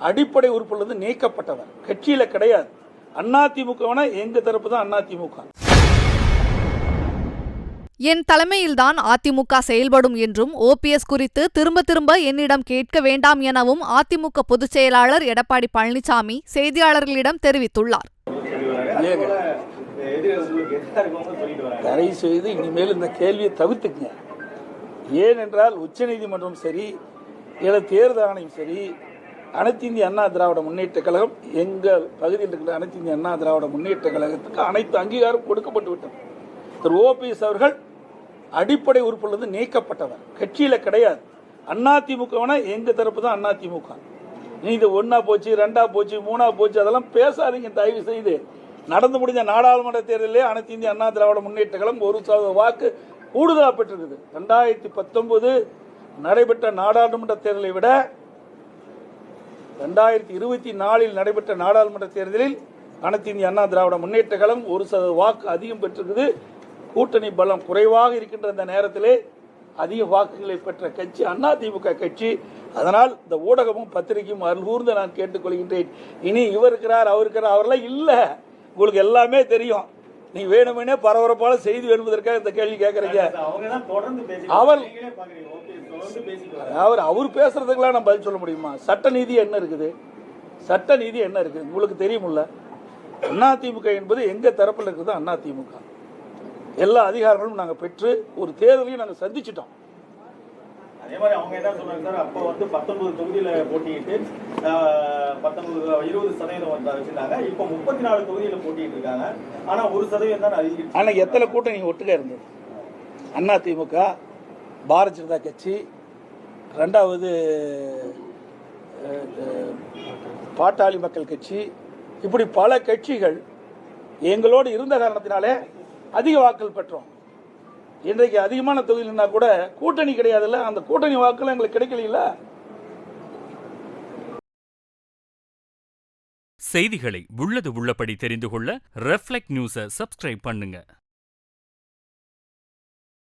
அடிப்படை உறுப்பிலிருந்து நீக்கப்பட்டவர் கட்சியில கிடையாது. அதிமுகவனா எங்க தரப்பு தான் அதிமுக என் தலைமையில்தான் அதிமுக செயல்படும் என்றும் ஓபிஎஸ் குறித்து திரும்ப திரும்ப என்னிடம் கேட்க வேண்டாம் எனவும் அதிமுக பொதுச் செயலாளர் எடப்பாடி பழனிசாமி செய்தியாளர்களிடம் தெரிவித்துள்ளார். தயவு செய்து இனிமேல் இந்த கேள்வியை தவிர்த்துக்குங்க. ஏனென்றால் உச்சநீதிமன்றம் சரி இல்லை தேர்தல் ஆணையம் சரி அனைத்து இந்திய அண்ணா திராவிட முன்னேற்ற கழகம் எங்கள் பகுதியில் இருக்கிற அனைத்து இந்திய அண்ணா திராவிட முன்னேற்ற கழகத்துக்கு அனைத்து அங்கீகாரம் கொடுக்கப்பட்டு விட்டது. திரு ஓபிஎஸ் அவர்கள் அடிப்படை உறுப்பிலிருந்து நீக்கப்பட்டவர். கட்சியில் கிடையாது. அதிமுகவனா எங்க தரப்பு தான் அதிமுக நீ இது ஒன்னா போச்சு ரெண்டா போச்சு மூணா போச்சு அதெல்லாம் பேசாதீங்க தயவு செய்து. நடந்து முடிஞ்ச நாடாளுமன்ற தேர்தலிலே அனைத்து இந்திய அண்ணா திராவிட முன்னேற்ற கழகம் ஒரு சதவீத வாக்கு கூடுதலாக பெற்றிருக்குது ரெண்டாயிரத்தி பத்தொன்பது நடைபெற்ற நாடாளுமன்ற தேர்தலை விட ரெண்டாயிரத்தி இருபத்தி நாலில் நடைபெற்ற நாடாளுமன்ற தேர்தலில் அனைத்து இந்திய அண்ணா திராவிட முன்னேற்ற கழகம் ஒரு சதவீத வாக்கு அதிகம் பெற்றிருக்குது. கூட்டணி பலம் குறைவாக இருக்கின்ற இந்த நேரத்திலே அதிக வாக்குகளை பெற்ற கட்சி அதிமுக கட்சி. அதனால் இந்த ஊடகமும் பத்திரிகையும் அருள்கூர்ந்து நான் கேட்டுக்கொள்கின்றேன். இனி இவர் இருக்கிறார் அவர் இருக்கிறார் அவரெல்லாம் இல்ல. உங்களுக்கு எல்லாமே தெரியும். நீ வேணுமெனே பரபரப்பான செய்தி வேணுவதற்காக இந்த கேள்வி கேட்கறீங்க அவர் நீங்களே. அவர் அவர் பேசுறதுக்கெல்லாம் நான் பதில் சொல்ல முடியுமா? சட்ட நீதி என்ன இருக்குது? சட்ட நீதி என்ன இருக்குது? உங்களுக்கு தெரியுமில்ல? அதிமுக என்பது எங்க தரப்புல இருக்குது? அதிமுக எல்லா அதிகாரங்களும் நாங்க பெற்று ஒரு தேர்தலையும் நாங்க சந்திச்சிட்டோம். அதே மாதிரி அவங்க என்ன சொன்னாங்க சார்? அப்போ வந்து பத்தொன்பது தொகுதியில போட்டியிட்டு பத்தொன்பது இருபது சதவீதம் வச்சிருந்தாங்க. இப்போ முப்பத்தி நாலு தொகுதியில போட்டிட்டு இருக்காங்க. ஆனா ஒரு சதவீதம் தான் அதிகரிச்சு ஆனா எத்தனை கூட்டணி ஒட்டுக்கா இருந்தது? அதிமுக பாரதிய ஜனதா கட்சி ரெண்டாவது பாட்டாளி மக்கள் கட்சி. இப்படி பல கட்சிகள் எங்களோடு இருந்த காரணத்தினாலே அதிக வாக்கள் பெற்றோம். இன்றைக்கு அதிகமான தொகுதினா கூட கூட்டணி கிடையாதுல்ல? அந்த கூட்டணி வாக்குகள் எங்களுக்கு கிடைக்கல செய்திகளை உள்ளது உள்ளபடி தெரிந்து கொள்ள ரெஃப்ளெக்ட் நியூஸை சப்ஸ்கிரைப் பண்ணுங்க.